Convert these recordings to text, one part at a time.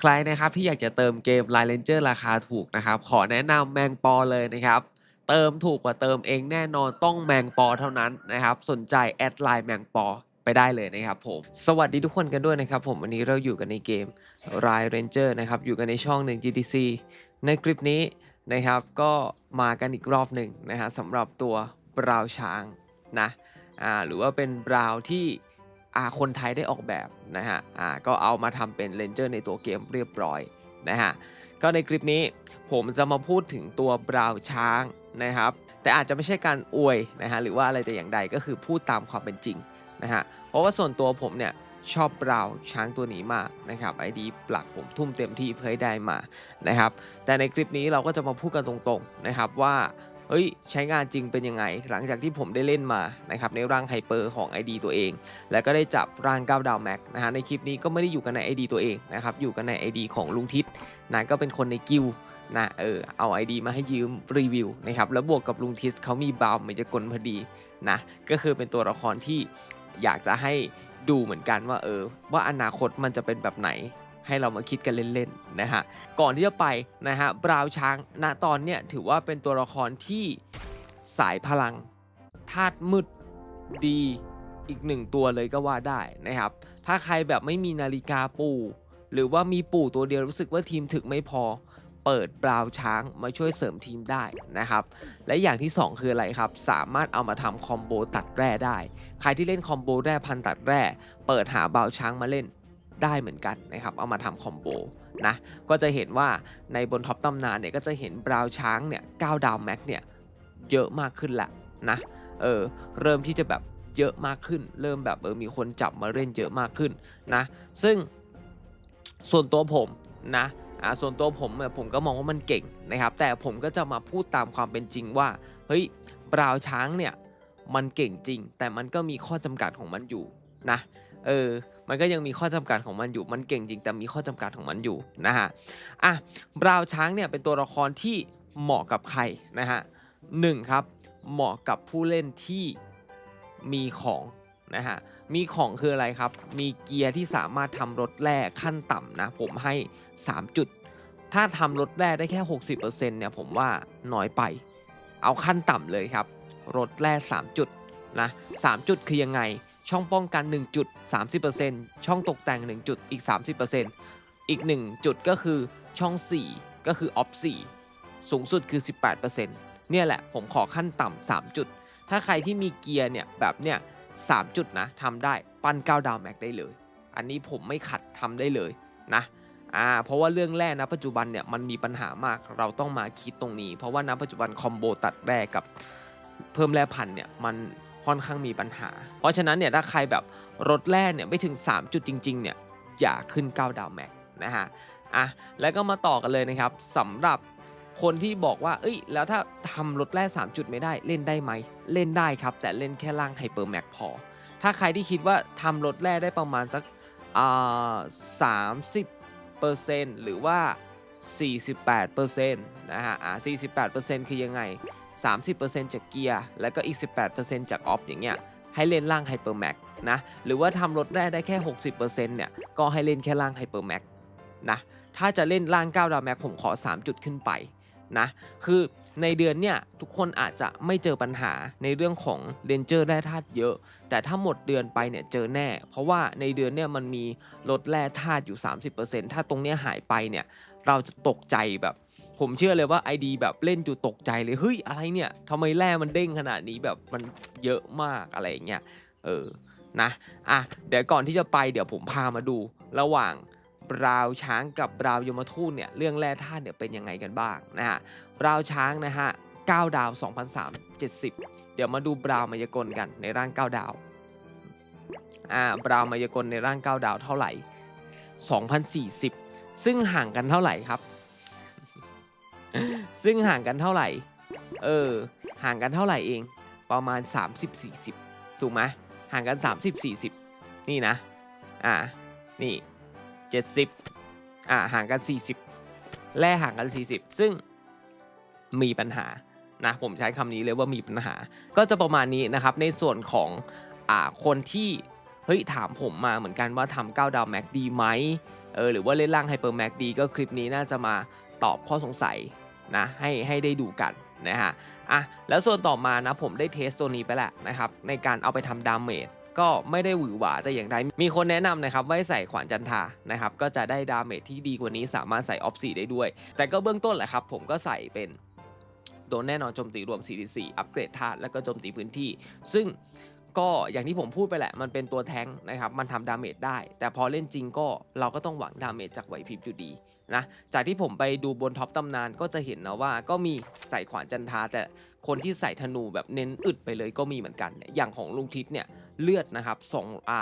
ใครนะครับที่อยากจะเติมเกม Line Ranger ราคาถูกนะครับ ขอแนะนำแมงปอเลยนะครับ เติมถูกกว่าเติมเองแน่นอนต้องแมงปอเท่านั้นนะครับ สนใจแอดไลน์แมงปอไปได้เลยนะครับผม สวัสดีทุกคนกันด้วยนะครับ ผมวันนี้เราอยู่กันในเกม Line Ranger นะครับ อยู่กันในช่องหนึ่ง GTC ในคลิปนี้นะครับ ก็มากันอีกรอบหนึ่งนะฮะสำหรับตัวบราวช้างนะอ่าหรือว่าเป็นบราวที่ คนไทยได้ออกแบบนะฮะอาก็เอามาทำเป็นเลนเจอร์ในตัวเกมเรียบร้อยนะฮะก็ในคลิปนี้ผมจะมาพูดถึงตัวบราวช้างนะครับ แต่อาจจะไม่ใช่การอวยนะฮะหรือว่าอะไรแต่อย่างใดก็คือพูดตามความเป็นจริงนะฮะเพราะว่าส่วนตัวผมเนี่ยชอบบราวช้างตัวนี้มากนะครับไอดีหลักผมทุ่มเต็มที่เพื่อให้ได้มานะครับแต่ในคลิปนี้เราก็จะมาพูดกันตรงๆนะครับว่า เฮ้ยใช้งานจริงเป็นยังไง หลังจากที่ผมได้เล่นมานะครับในร่างไฮเปอร์ของ ID ตัวเอง แล้วก็ได้จับร่าง9ดาวแม็กนะฮะในคลิปนี้ก็ไม่ได้อยู่กันใน ID ตัวเองนะครับอยู่กันใน ID ของลุงทิศนะก็เป็นคนในกิลนะเออเอา ID มาให้ยืมรีวิวนะครับแล้วบวกกับลุงทิศเขามีบาวมันจะกลพอดีนะก็คือเป็นตัวละครที่อยากจะให้ดูเหมือนกันว่าเออว่าอนาคตมันจะเป็นแบบไหน ให้เรามาคิดกันเล่นๆนะฮะก่อนที่จะไปนะฮะบราว์ช้างณตอนเนี้ยถือว่าเป็นตัวละครที่สายพลังธาตุมืดดีอีกหนึ่งตัวเลยก็ว่าได้นะครับ ถ้าใครแบบไม่มีนาฬิกาปู่ หรือว่ามีปู่ตัวเดียวรู้สึกว่าทีมถึกไม่พอ เปิดบราว์ช้างมาช่วยเสริมทีมได้นะครับ และอย่างที่ 2 คืออะไรครับ สามารถเอามาทำคอมโบตัดแร่ได้ ใครที่เล่นคอมโบแร่พันตัดแร่ เปิดหาบราว์ช้างมาเล่น ได้เหมือนกันนะครับ เอามาทำคอมโบนะ ก็จะเห็นว่าในบนท็อปตำนานเนี่ยก็จะเห็นบราวช้างเนี่ย9ดาวแม็กเนี่ยเยอะมากขึ้นแหละนะ เออ เริ่มที่จะแบบเยอะมากขึ้น เริ่มแบบเออมีคนจับมาเล่นเยอะมากขึ้นนะ ซึ่งส่วนตัวผมนะอ่าส่วนตัวผมเนี่ยผมก็มองว่ามันเก่งนะครับ แต่ผมก็จะมาพูดตามความเป็นจริงว่า เฮ้ย บราวช้างเนี่ยมันเก่งจริง แต่มันก็มีข้อจำกัดของมันอยู่นะ เออ มันก็ยังมีข้อจำกัดของมันอยู่ มันเก่งจริงแต่มีข้อจำกัดของมันอยู่นะฮะ อะ บราวช้างเนี่ยเป็นตัวละครที่เหมาะกับใครนะฮะหนึ่งครับ เหมาะกับผู้เล่นที่มีของนะฮะ มีของคืออะไรครับ มีเกียร์ที่สามารถทำรถแร่ขั้นต่ำนะ ผมให้ 3 จุด ถ้าทำรถแร่ได้แค่ 60%เนี่ยผมว่าน้อยไป เอาขั้นต่ำเลยครับ รถแร่ 3 จุดนะ3จุดคือยังไง ช่องป้องกัน1จุด30%ช่องตกแต่ง 1 จุดอีก 30%อีก 1 จุดก็คือช่อง 4 ก็คือออฟ4สูงสุดคือ 18%เนี่ยแหละผมขอขั้นต่ำ3จุด ถ้าใครที่มีเกียร์เนี่ยแบบเนี่ย3จุดนะทำได้ปั้น9ดาวแม็กได้เลย อันนี้ผมไม่ขัดทำได้เลยนะอ่าเพราะว่าเรื่องแร่นะปัจจุบันเนี่ยมันมีปัญหามากเราต้องมาคิดตรงนี้ เพราะว่าณปัจจุบันคอมโบตัดแร่กับเพิ่มแร่พันเนี่ยมัน ค่อนข้างมีปัญหา เพราะฉะนั้นเนี่ยถ้าใครแบบรถแร่เนี่ยไม่ถึง 3 จุดจริงๆเนี่ยอย่าขึ้น9ดาวแม็กนะฮะอะแล้วก็มาต่อกันเลยนะครับสำหรับคนที่บอกว่า เอ้ย แล้วถ้าทำรถแร่3 จุดไม่ได้เล่นได้ไหม เล่นได้ครับ แต่เล่นแค่ล่างไฮเปอร์แม็กพอ ถ้าใครที่คิดว่าทำรถแร่ได้ประมาณสักอ่าสามสิบเปอร์เซ็นต์หรือว่า 48เปอร์เซ็นต์นะฮะอ่า48เปอร์เซ็นต์คือยังไง 30%จากเกียร์แล้วก็อีก 18%จากออฟอย่างเงี้ยให้เล่นล่างไฮเปอร์แม็กนะหรือว่าทำรถแร่ได้แค่ 60%เนี่ยก็ให้เล่นแค่ล่างไฮเปอร์แม็กนะถ้าจะเล่นล่าง9ดาวแม็กผมขอ 3 จุดขึ้นไปนะคือในเดือนเนี่ยทุกคนอาจจะไม่เจอปัญหาในเรื่องของเรนเจอร์แร่ธาตุเยอะ แต่ถ้าหมดเดือนไปเนี่ยเจอแน่ เพราะว่าในเดือนเนี่ยมันมีลดแร่ธาตุอยู่ 30%ถ้าตรงเนี้ยหายไปเนี่ยเราจะตกใจแบบ ผมเชื่อเลยว่า ID แบบเล่นจนตกใจเลยเฮ้ยอะไรเนี่ยทำไมแร่มันเด้งขนาดนี้แบบมันเยอะมากอะไรอย่างเงี้ยเออนะอะเดี๋ยวก่อนที่จะไปเดี๋ยวผมพามาดูระหว่างบราวช้างกับบราวยมทูตเนี่ยเรื่องแร่ธาตุเนี่ยเป็นยังไงกันบ้างนะฮะบราวช้างนะฮะ9ดาว2,370 เดี๋ยวมาดูบราวมายากลกันในร่าง 9 ดาวอ่าบราวมายากลในร่าง 9 ดาวเท่าไหร่2,040 ซึ่งห่างกันเท่าไหร่ครับ ซึ่งห่างกันเท่าไหร่ เออ ห่างกันเท่าไหร่เอง ประมาณ 30-40 ถูกไหมห่างกัน 30-40 นี่นะ อ่า นี่ 70 อ่า ห่างกัน 40 แล่ห่างกัน 40 ซึ่งมีปัญหา นะ ผมใช้คำนี้เลยว่ามีปัญหา ก็จะประมาณนี้นะครับ ในส่วนของ อ่า คนที่ เฮ้ย ถามผมมาเหมือนกันว่าทำ9ดาวแม็กดีไหม เออ หรือว่าเล่นล่างไฮเปอร์แม็กดี ก็คลิปนี้น่าจะมาตอบข้อสงสัย นะให้ให้ได้ดูกันนะฮะอะแล้วส่วนต่อมานะผมได้เทสตัวนี้ไปแล้วนะครับในการเอาไปทำดาเมจก็ไม่ได้หวือหวาแต่อย่างใดมีคนแนะนำนะครับว่าให้ใส่ขวานจันทานะครับก็จะได้ดาเมจที่ดีกว่านี้สามารถใส่ออฟซีได้ด้วย แต่ก็เบื้องต้นแหละครับผมก็ใส่เป็นโดนแน่นอนโจมตีรวม 44 อัปเกรดธาตุแล้วก็โจมตีพื้นที่ ซึ่ง ก็อย่างที่ผมพูดไปแหละ มันเป็นตัวแท้งนะครับ มันทำดาเมจได้ แต่พอเล่นจริงก็เราก็ต้องหวังดาเมจจากไหวพริบอยู่ดีนะ จากที่ผมไปดูบนท็อปตำนานก็จะเห็นนะว่าก็มีใส่ขวานจันทา แต่คนที่ใส่ธนูแบบเน้นอึดไปเลยก็มีเหมือนกัน อย่างของลุงทิศเนี่ยเลือดนะครับ2อ่า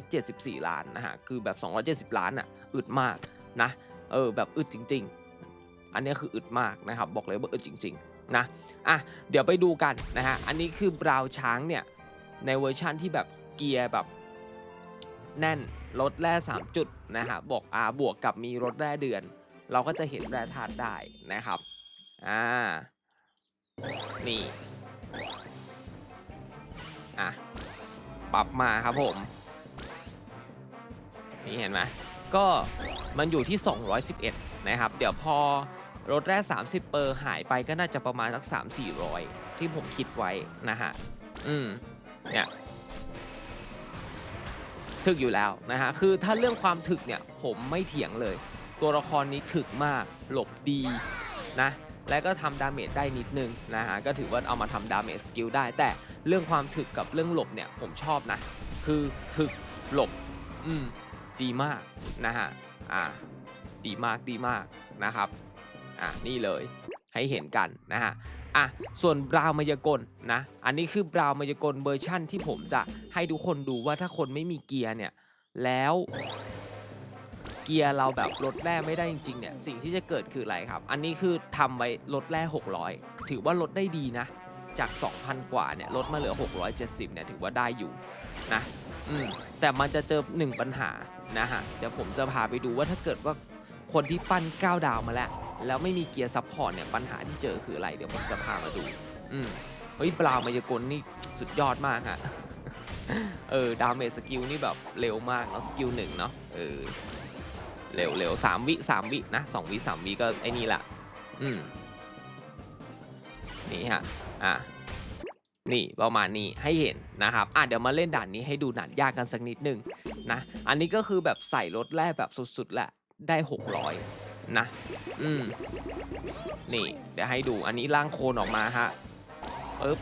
274ล้านนะฮะ คือแบบ270ล้านอะอึดมากนะ เออแบบอึดจริง ๆ อันนี้คืออึดมากนะครับ บอกเลยว่าอึดจริง ๆ นะ อะ เดี๋ยวไปดูกันนะฮะ อันนี้คือบราวช้างเนี่ย ในเวอร์ชั่นที่แบบเกียร์แบบ แน่นลดแร่ 3 จุดนะฮะบอกอาบวกกับมีลดแร่เดือน เราก็จะเห็นแร่ธาตุได้นะครับอ่านี่อะปรับมาครับผม นี่เห็นไหมก็มันอยู่ที่ 211 นะครับ เดี๋ยวพอรถแร่30 เปอร์หายไปก็น่าจะประมาณสัก 3-400 ที่ผมคิดไว้นะฮะ อืม เนี่ยถึกอยู่แล้วนะฮะ คือถ้าเรื่องความถึกเนี่ยผมไม่เถียงเลย ตัวละครนี้ถึกมาก หลบดีนะ และก็ทำดาเมจได้นิดนึงนะฮะ ก็ถือว่าเอามาทำดาเมจสกิลได้ แต่เรื่องความถึกกับเรื่องหลบเนี่ยผมชอบนะ คือถึกหลบ อืม ดีมากนะฮะ อ่า ดีมากดีมากนะครับ อะนี่เลยให้เห็นกันนะฮะ อะส่วนบราวมายากลนะอันนี้คือบราวมายากลเวอร์ชั่นที่ผมจะให้ทุกคนดูว่าถ้าคนไม่มีเกียร์เนี่ยแล้วเกียร์เราแบบลดแร่ไม่ได้จริงๆเนี่ยสิ่งที่จะเกิดคืออะไรครับ อันนี้คือทำไว้ลดแร่ 600 ถือว่าลดได้ดีนะ จาก 2,000 กว่าเนี่ยลดมาเหลือ 670เนี่ยถือว่าได้อยู่นะอืมแต่มันจะเจอหนึ่งปัญหานะฮะเดี๋ยวผมจะพาไปดูว่าถ้าเกิดว่า คนที่ปั้น9ดาวมาแล้ว แล้วไม่มีเกียร์ซัพพอร์ตเนี่ยปัญหาที่เจอคืออะไร เดี๋ยวผมจะพามาดู อืมเฮ้ยบราวน์มายากลนี่สุดยอดมากฮะเออดาเมจสกิลนี่แบบเร็วมากเนาะสกิลหนึ่งเนาะเออเร็วเร็วสามวิสามวินะสองวิสามวิก็ไอ้นี่แหละอืมนี่ฮะอะนี่ประมาณนี้ให้เห็นนะครับอะเดี๋ยวมาเล่นด่านนี้ให้ดูด่านยากกันสักนิดหนึ่งนะอันนี้ก็คือแบบใส่รถแร่แบบสุดๆแหละ ได้ 600 นะ อืม นี่ เดี๋ยวให้ดูอันนี้ล่างโคลนออกมาฮะปึ๊บ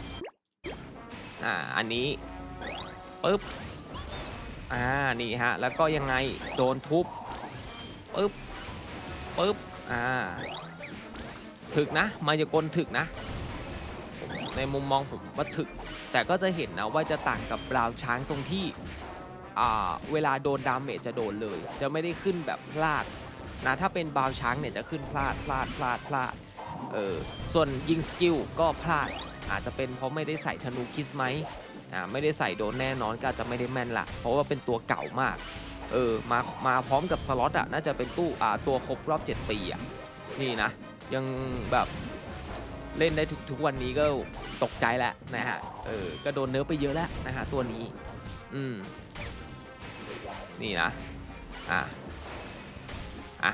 อ่า อันนี้ปึ๊บ อ่า นี่ฮะ แล้วก็ยังไง โดนทุบปึ๊บปึ๊บ อ่า ถึกนะ มายากลถึกนะ ในมุมมองผมว่าถึก แต่ก็จะเห็นนะว่าจะต่างกับบราว์ช้างตรงที่ เวลาโดนดาเมจจะโดนเลย จะไม่ได้ขึ้นแบบพลาดนะถ้าเป็นบาวช้างเนี่ยจะขึ้นพลาดพลาดพลาดพลาดเออส่วนยิงสกิลก็พลาดอาจจะเป็นเพราะไม่ได้ใส่ธนูคิสไหมอ่าไม่ได้ใส่โดนแน่นอนก็จจะไม่ได้แม่นละเพราะว่าเป็นตัวเก่ามากเออมามาพร้อมกับสล็อตอะน่าจะเป็นตู้อ่าตัวครบรอบ 7 ปีอะนี่นะ ยังแบบเล่นได้ทุกทุกวันนี้ก็ตกใจแล้วนะฮะเออก็โดนเนื้อไปเยอะแล้วนะฮะตัวนี้ อืม นี่นะ อะ อะ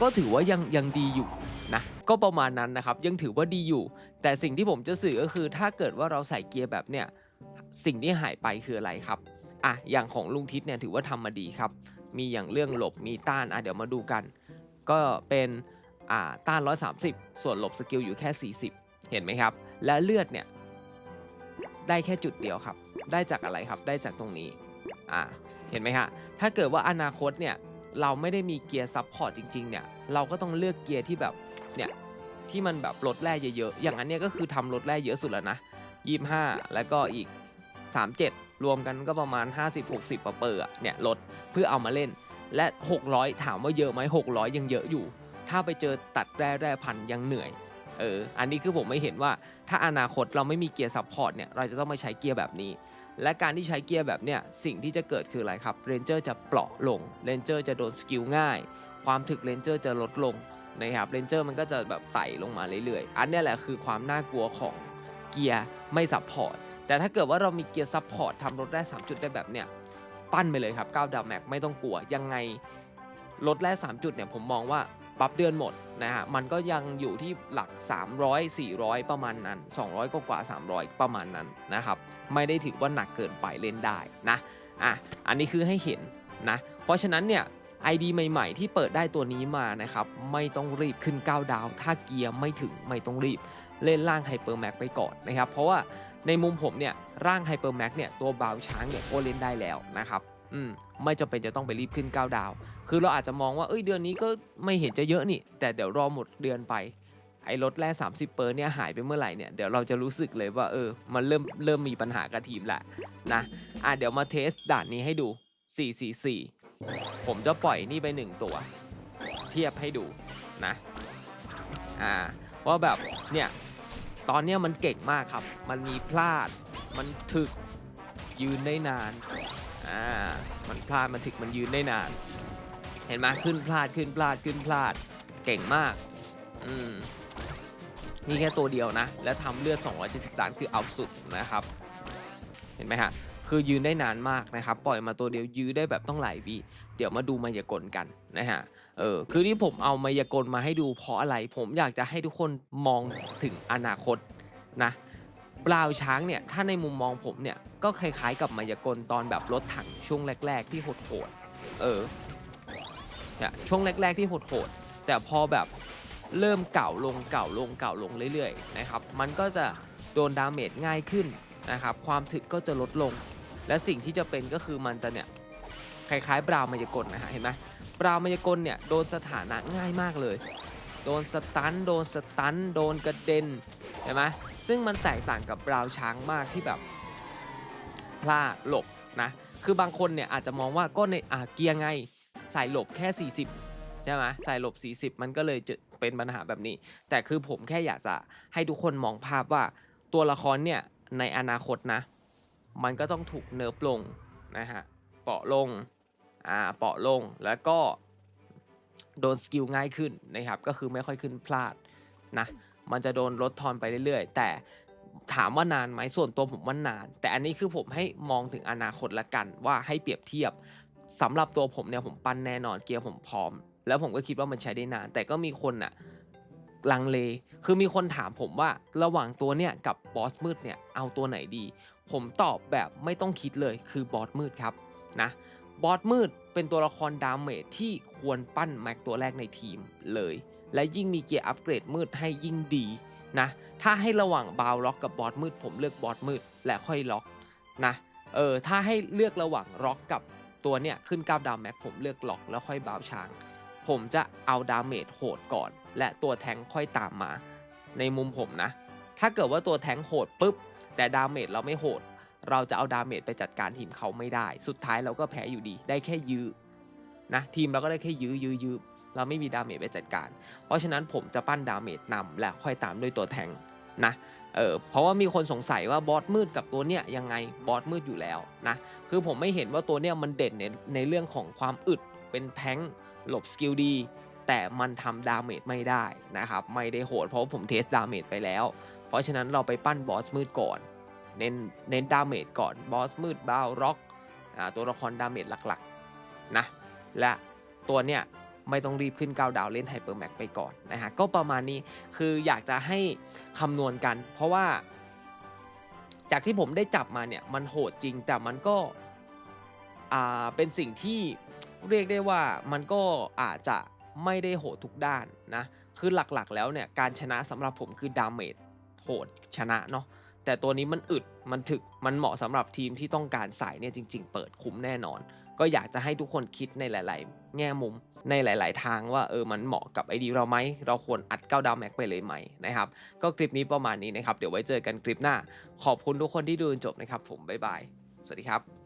ก็ถือว่ายังยังดีอยู่นะ ก็ประมาณนั้นนะครับ ยังถือว่าดีอยู่ แต่สิ่งที่ผมจะสื่อก็คือ ถ้าเกิดว่าเราใส่เกียร์แบบเนี้ย สิ่งที่หายไปคืออะไรครับ อะ อย่างของลุงทิศเนี่ยถือว่าทำมาดีครับ มีอย่างเรื่องหลบ มีต้าน อะเดี๋ยวมาดูกัน ก็เป็น อ่า ต้าน 130 ส่วนหลบสกิลอยู่แค่ 40 เห็นไหมครับ และเลือดเนี่ย ได้แค่จุดเดียวครับ ได้จากอะไรครับ ได้จากตรงนี้ อ่า เห็นไหมฮะ ถ้าเกิดว่าอนาคตเนี่ยเราไม่ได้มีเกียร์ซับพอร์ตจริงๆเนี่ยเราก็ต้องเลือกเกียร์ที่แบบเนี่ยที่มันแบบลดแร่เยอะๆ อย่างอันเนี้ยก็คือทำลดแร่เยอะสุดแล้วนะ25แล้วก็อีก 37 รวมกันก็ประมาณ 50-60ปะเปอร์เนี่ยลดเพื่อเอามาเล่น และ 600 ถามว่าเยอะไหม600 ยังเยอะอยู่ ถ้าไปเจอตัดแร่แร่พันยังเหนื่อยเอออันนี้คือผมไม่เห็นว่าถ้าอนาคตเราไม่มีเกียร์ซัพพอร์ตเนี่ยเราจะต้องมาใช้เกียร์แบบนี้ และการที่ใช้เกียร์แบบเนี้ยสิ่งที่จะเกิดคืออะไรครับเรนเจอร์จะเปราะลงเรนเจอร์จะโดนสกิลง่าย ความถึกเรนเจอร์จะลดลงนะครับเรนเจอร์มันก็จะแบบไต่ลงมาเรื่อยๆ อันนี้แหละคือความน่ากลัวของเกียร์ไม่ซัพพอร์ตแต่ถ้าเกิดว่าเรามีเกียร์ซัพพอร์ตทำรถแร่3จุดได้แบบเนี้ยปั้นไปเลยครับ9ดาวแม็กไม่ต้องกลัวยังไงลดแร่3จุดเนี่ยผมมองว่า ปรับเดือนหมดนะฮะมันก็ยังอยู่ที่หลัก 300 400 ประมาณนั้น 200 กว่ากว่า 300 ประมาณนั้นนะครับ ไม่ได้ถือว่าหนักเกินไปเล่นได้นะอะอันนี้คือให้เห็นนะเพราะฉะนั้นเนี่ย ID ใหม่ๆ ที่เปิดได้ตัวนี้มานะครับ ไม่ต้องรีบขึ้น 9 ดาว ถ้าเกียร์ไม่ถึงไม่ต้องรีบ เล่นร่างไฮเปอร์แม็กไปก่อนนะครับ เพราะว่าในมุมผมเนี่ยร่างไฮเปอร์แม็กเนี่ยตัวบาวช้างเนี่ยก็เล่นได้แล้วนะครับ อืมไม่จำเป็นจะต้องไปรีบขึ้น 9 ดาว คือเราอาจจะมองว่าเอ้ยเดือนนี้ก็ไม่เห็นจะเยอะนี่ แต่เดี๋ยวรอหมดเดือนไปไอ้ลดแร่30 เปอร์เนี่ยหายไปเมื่อไหร่เนี่ยเดี๋ยวเราจะรู้สึกเลยว่าเออ มันเริ่มเริ่มมีปัญหากับทีมละนะอะเดี๋ยวมาเทสด่านนี้ให้ดู 444 ผมจะปล่อยนี่ไป 1 ตัว เทียบให้ดูนะอ่าว่าแบบเนี่ยตอนเนี้ยมันเก่งมากครับ มันมีพลาด มันถึกยืนได้นาน อ่ามันพลาดมันถึกมันยืนได้นาน เห็นไหมขึ้นพลาดขึ้นพลาดขึ้นพลาดเก่งมากอืมนี่แค่ตัวเดียวนะ แล้วทำเลือด 270ล้านคือเอาสุดนะครับ เห็นไหมฮะ คือยืนได้นานมากนะครับ ปล่อยมาตัวเดียวยื้อได้แบบต้องหลายวิเดี๋ยวมาดูมายากลกันนะฮะ เออ คือที่ผมเอามายากลมาให้ดูเพราะอะไร ผมอยากจะให้ทุกคนมองถึงอนาคตนะ บราว์ช้างเนี่ยถ้าในมุมมองผมเนี่ยก็คล้ายๆกับมายากลตอนแบบรถถังช่วงแรก ๆ ที่โหดๆเออเนี่ยช่วงแรก ๆที่โหดๆแต่พอแบบเริ่มเก่าลงเก่าลงเก่าลงเรื่อยๆนะครับมันก็จะโดนดาเมจง่ายขึ้นนะครับความถึกก็จะลดลง และสิ่งที่จะเป็นก็คือมันจะเนี่ยคล้ายๆบราว์มายากลนะฮะเห็นไหมบราว์มายากลเนี่ยโดนสถานะง่ายมากเลย โดนสตันโดนสตันโดนกระเด็นเห็นไหม ซึ่งมันแตกต่างกับบราว์ช้างมากที่แบบพลาดหลบนะ คือบางคนเนี่ยอาจจะมองว่าก็ในอ่าเกียร์ไงใส่หลบแค่ 40 ใช่ไหมใส่หลบ 40 มันก็เลยจะเป็นปัญหาแบบนี้ แต่คือผมแค่อยากจะให้ทุกคนมองภาพว่าตัวละครเนี่ยในอนาคตนะ มันก็ต้องถูกเนิร์ฟลงนะฮะเปาะลงอ่าเปาะลงแล้วก็โดนสกิลง่ายขึ้นนะครับ ก็คือไม่ค่อยขึ้นพลาดนะ มันจะโดนลดทอนไปเรื่อยๆ แต่ถามว่านานไหมส่วนตัวผมว่านาน แต่อันนี้คือผมให้มองถึงอนาคตละกัน ว่าให้เปรียบเทียบสำหรับตัวผมเนี่ยผมปั้นแน่นอนเกียร์ผมพร้อม แล้วผมก็คิดว่ามันใช้ได้นาน แต่ก็มีคนอะลังเล คือมีคนถามผมว่าระหว่างตัวเนี่ยกับบอสมืดเนี่ยเอาตัวไหนดี ผมตอบแบบไม่ต้องคิดเลยคือบอสมืดครับนะบอสมืดเป็นตัวละครดาเมจที่ควรปั้นแม็กตัวแรกในทีมเลย และยิ่งมีเกียร์อัปเกรดมืดให้ยิ่งดีนะถ้าให้ระหว่างบาวล็อกกับบอสมืด ผมเลือกบอสมืดและค่อยล็อกนะเออถ้าให้เลือกระหว่างล็อกกับตัวเนี่ยขึ้น9ดาวแม็กผมเลือกล็อกแล้วค่อยบาวช้าง ผมจะเอาดาเมจโหดก่อน และตัวแทงค่อยตามมา ในมุมผมนะ ถ้าเกิดว่าตัวแทงโหดปุ๊บ แต่ดาเมจเราไม่โหด เราจะเอาดาเมจไปจัดการทีมเขาไม่ได้ สุดท้ายเราก็แพ้อยู่ดีได้แค่ยื้อ นะทีมเราก็ได้แค่ยื้อยื้อยื้อเราไม่มีดาเมจไปจัดการ เพราะฉะนั้นผมจะปั้นดาเมจนำและค่อยตามด้วยตัวแทงนะเออเพราะว่ามีคนสงสัยว่าบอสมืดกับตัวเนี้ยยังไงบอสมืดอยู่แล้วนะคือผมไม่เห็นว่าตัวเนี้ยมันเด่นในในเรื่องของความอึดเป็นแทงหลบสกิลดีแต่มันทำดาเมจไม่ได้นะครับไม่ได้โหดเพราะาผมเทสดาเมจไปแล้ว เพราะฉะนั้นเราไปปั้นบอสมืดก่อน เน้นเน้นดาเมจก่อนบอสมืดบาวร็อกอ่าตัวละครดาเมจหลักๆนะ และตัวเนี้ยไม่ต้องรีบขึ้น9ดาวเล่นไฮเปอร์แม็กไปก่อนนะฮะก็ประมาณนี้คืออยากจะให้คำนวณกัน เพราะว่า จากที่ผมได้จับมาเนี่ยมันโหดจริงแต่มันก็อ่าเป็นสิ่งที่เรียกได้ว่ามันก็อาจจะไม่ได้โหดทุกด้านนะคือหลักๆ แล้วเนี่ยการชนะสำหรับผมคือดาเมจโหดชนะเนาะแต่ตัวนี้มันอึดมันถึกมันเหมาะสำหรับทีมที่ต้องการสายเนี่ยจริง ๆ เปิดคุ้มแน่นอน ก็อยากจะให้ทุกคนคิดในหลาย ๆ แง่มุมในหลาย ๆ ทางว่าเออมันเหมาะกับไอดีเราไหมเราควรอัดเก้าดาวแม็กไปเลยไหมนะครับก็คลิปนี้ประมาณนี้นะครับเดี๋ยวไว้เจอกันคลิปหน้า ขอบคุณทุกคนที่ดูจนจบนะครับผมบ๊ายบายสวัสดีครับ